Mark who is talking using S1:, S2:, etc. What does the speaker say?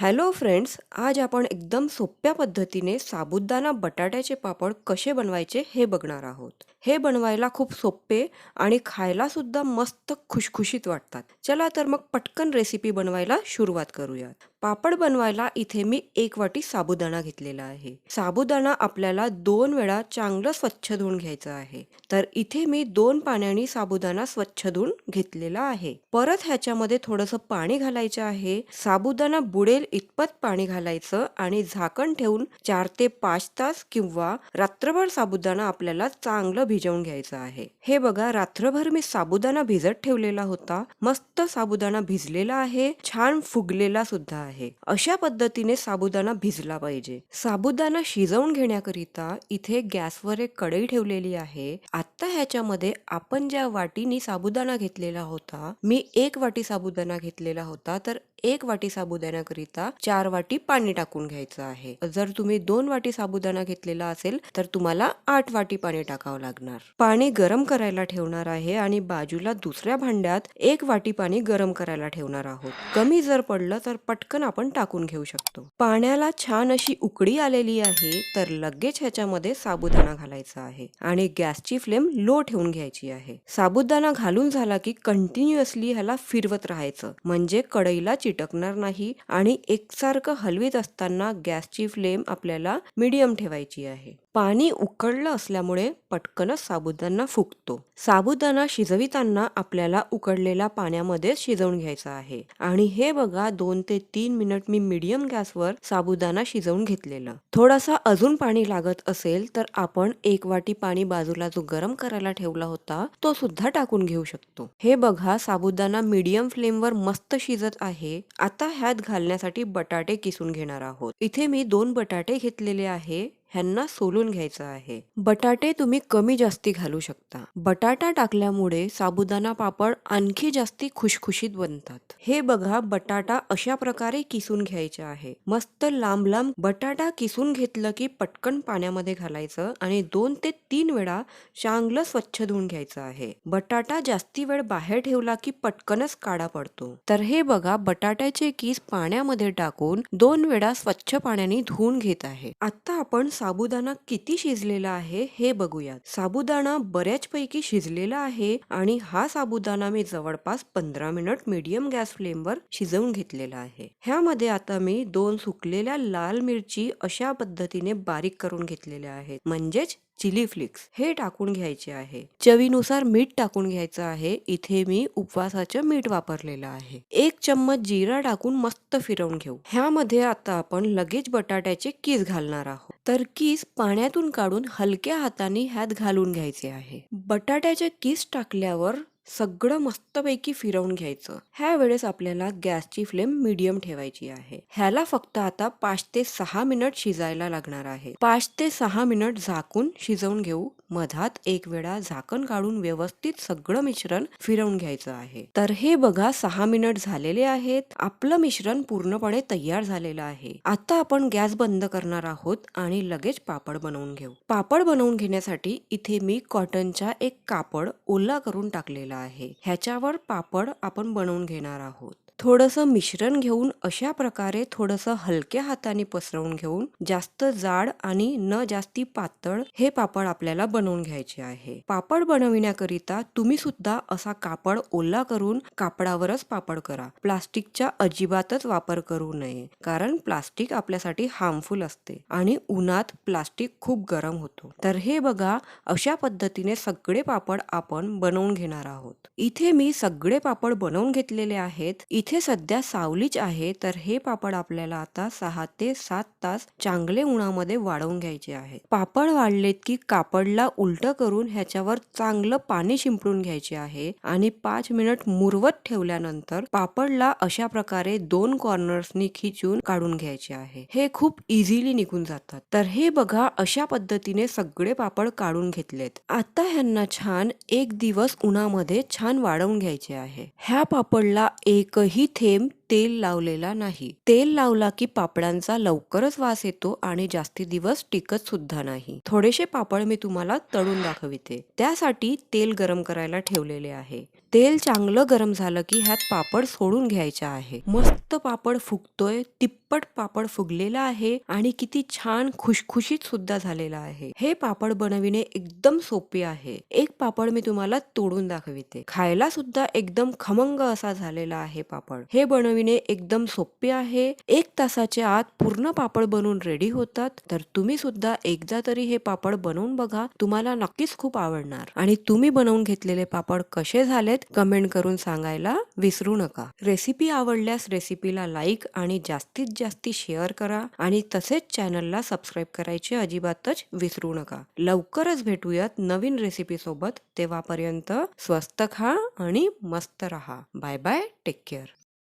S1: Hello friends आज आपण एकदम सोप्या पद्धतीने साबुदाणा बटाट्याचे पापड कसे बनवायचे हे बघणार आहोत. हे बनवायला खूप सोपे आणि खायला सुद्धा मस्त खुशखुशीत वाटतात. चला तर मग पटकन रेसिपी बनवायला सुरुवात करूयात. पापड बनवायला इथे मी एक वाटी साबुदाणा घेतलेला आहे. साबुदाणा आपल्याला दोन वेळा चांगलं स्वच्छ धुवून घ्यायचं आहे. तर इथे मी दोन पाण्याने साबुदाणा स्वच्छ धुवून घेतलेला आहे. परत ह्याच्यामध्ये थोडंसं पाणी घालायचं आहे. साबुदाणा बुडेल इतपत पाणी घालायचं आणि झाकण ठेवून चार ते पाच तास किंवा रात्रभर साबुदाणा आपल्याला चांगलं भिजवून घ्यायचं आहे. हे बघा रात्रभर मी साबुदाणा भिजत ठेवलेला होता. मस्त साबुदाणा भिजलेला आहे. छान फुगलेला सुद्धा आहे अशा पद्धतीने साबुदाणा भिजला पाहिजे. साबुदाणा शिजवून घेण्याकरिता इथे गॅसवर एक कढई ठेवलेली आहे. आता ह्याच्यामध्ये आपण ज्या वाटीनी साबुदाणा घेतलेला होता मी एक वाटी साबुदाणा घेतलेला होता तर एक वाटी साबुदाण्याकरिता चार वाटी पाणी टाकून घ्यायचं आहे. जर तुम्ही दोन वाटी साबुदाणा घेतलेला असेल तर तुम्हाला आठ वाटी पाणी टाकावं लागणार. पाणी गरम करायला ठेवणार आहे आणि बाजूला दुसऱ्या भांड्यात एक वाटी पाणी गरम करायला ठेवणार आहोत. कमी जर पडलं तर पटकन आपण टाकून घेऊ शकतो. पाण्याला छान अशी उकडी आलेली आहे तर लगेच ह्याच्यामध्ये साबुदाणा घालायचा आहे आणि गॅसची फ्लेम लो ठेवून घ्यायची आहे. साबुदाणा घालून झाला की कंटिन्युअसली ह्याला फिरवत राहायचं म्हणजे कढईला चिटकणार नाही आणि एकसारखं हलवीत असताना गॅसची फ्लेम आपल्याला मीडियम ठेवायची आहे. पाणी उकळलं असल्यामुळे पटकनच साबुदाणा फुगतो. साबुदाणा शिजविताना आपल्याला उकडलेल्या पाण्यामध्ये शिजवून घ्यायचा आहे. आणि हे बघा दोन ते तीन मिनिट मी मीडियम गॅसवर साबुदाणा शिजवून घेतलेलं. थोडासा अजून पाणी लागत असेल तर आपण एक वाटी पाणी बाजूला जो गरम करायला ठेवला होता तो सुद्धा टाकून घेऊ शकतो. हे बघा साबुदाणा मीडियम फ्लेमवर मस्त शिजत आहे. आता ह्यात घालण्यासाठी बटाटे किसून घेणार आहोत. इथे मी दोन बटाटे घेतलेले आहे. ह्यांना सोलून घ्यायचं आहे. बटाटे तुम्ही कमी जास्ती घालू शकता. बटाटा टाकल्यामुळे साबुदाणा पापड आणखी जास्ती खुशखुशीत बनतात. हे बघा बटाटा अशा प्रकारे किसून घ्यायचे आहे. मस्त लांब लांब बटाटा किसून घेतलं की पटकन पाण्यामध्ये घालायचं आणि दोन ते तीन वेळा चांगलं स्वच्छ धुवून घ्यायचं आहे. बटाटा जास्ती वेळ बाहेर ठेवला की पटकनच काढा पडतो. तर हे बघा बटाट्याचे किस पाण्यामध्ये टाकून दोन वेळा स्वच्छ पाण्याने धुवून घेत आहे. आता आपण साबुदाणा किती शिजलेला आहे हे बघूयात. साबुदाणा बऱ्याचपैकी शिजलेला आहे आणि हा साबुदाणा मी जवळपास पंधरा मिनिट मीडियम गॅस फ्लेमवर शिजवून घेतलेला आहे. ह्यामध्ये आता मी दोन सुकलेल्या लाल मिरची अशा पद्धतीने बारीक करून घेतलेल्या आहेत. म्हणजेच चिली फ्लिक्स हे टाकून घ्यायचे आहे. चवीनुसार मीठ टाकून घ्यायचं आहे. इथे मी उपवासाचं मीठ वापरलेलं आहे. एक चम्मच जिरा टाकून मस्त फिरवून घेऊ. ह्यामध्ये आता आपण लगेच बटाट्याचे किस घालणार आहोत. तर किस पाण्यातून काढून हलक्या हाताने ह्यात घालून घ्यायचे आहे. बटाट्याचे किस टाकल्यावर सगळं मस्तपैकी फिरवून घ्यायचं. ह्या वेळेस आपल्याला गॅसची फ्लेम मिडियम ठेवायची आहे. ह्याला फक्त आता पाच ते सहा मिनिट शिजायला लागणार आहे. पाच ते सहा मिनिट झाकून शिजवून घेऊ. मधात एक वेळा झाकण काढून व्यवस्थित सगळं मिश्रण फिरवून घ्यायचं आहे. तर हे बघा सहा मिनिट झालेले आहेत. आपलं मिश्रण पूर्णपणे तयार झालेलं आहे. आता आपण गॅस बंद करणार आहोत आणि लगेच पापड बनवून घेऊ. पापड बनवून घेण्यासाठी इथे मी कॉटनचा एक कापड ओला करून टाकलेला आहे. ह्याच्यावर पापड आपण बनवून घेणार आहोत. थोडंसं मिश्रण घेऊन अशा प्रकारे थोडंसं हलक्या हाताने पसरवून घेऊन जास्त जाड आणि न जास्ती पातळ हे पापड आपल्याला बनवून घ्यायचे आहे. पापड बनविण्याकरिता तुम्ही सुद्धा असा कापड ओला करून कापडावरच पापड करा. प्लास्टिकचा अजिबातच वापर करू नये कारण प्लास्टिक आपल्यासाठी हार्मफुल असते आणि उन्हात प्लास्टिक खूप गरम होतो. तर हे बघा अशा पद्धतीने सगळे पापड आपण बनवून घेणार आहोत. इथे मी सगळे पापड बनवून घेतलेले आहेत. इथे इथे सध्या सावलीच आहे तर हे पापड आपल्याला आता सहा ते सात तास चांगले उन्हामध्ये वाळवून घ्यायचे आहे. पापड वाढलेत की कापडला उलट करून ह्याच्यावर चांगलं पाणी शिंपडून घ्यायचे आहे आणि पाच मिनिट मुरवत ठेवल्यानंतर पापडला अशा प्रकारे दोन कॉर्नर्सनी खिचून काढून घ्यायचे आहे. हे खूप इझिली निघून जातात. तर हे बघा अशा पद्धतीने सगळे पापड काढून घेतलेत. आता ह्यांना छान एक दिवस उन्हामध्ये छान वाढवून घ्यायचे आहे. ह्या पापडला एकही थेंब तेल लावलेला नाही. तेल लावला की पापडांचा लवकरच वास येतो आणि जास्ती दिवस टिकत सुद्धा नाही. थोडेसे पापड मी तुम्हाला तळून दाखविते. त्यासाठी तेल गरम करायला ठेवलेले आहे. तेल चांगलं गरम झालं की ह्यात पापड सोडून घ्यायचे आहे. मस्त पापड फुगतोय तिप्पट पापड फुगलेला आहे आणि किती छान खुशखुशीत सुद्धा झालेला आहे. हे पापड बनविणे एकदम सोपे आहे. एक पापड मी तुम्हाला तोडून दाखविते. खायला सुद्धा एकदम खमंग असा झालेला आहे पापड. हे बनविणे एकदम सोपे आहे. एक तासाच्या आत पूर्ण पापड बनवून रेडी होतात. तर तुम्ही सुद्धा एकदा तरी हे पापड बनवून बघा. तुम्हाला नक्कीच खूप आवडणार. आणि तुम्ही बनवून घेतलेले पापड कसे झालेत कमेंट करून सांगायला विसरू नका. रेसिपी आवडल्यास रेसिपीला लाईक आणि जास्तीत जास्ती शेअर करा. आणि तसेच चॅनलला सबस्क्राईब करायचे अजिबातच विसरू नका. लवकरच भेटूयात नवीन रेसिपी सोबत. तेव्हापर्यंत स्वस्त खा आणि मस्त रहा. Bye bye take care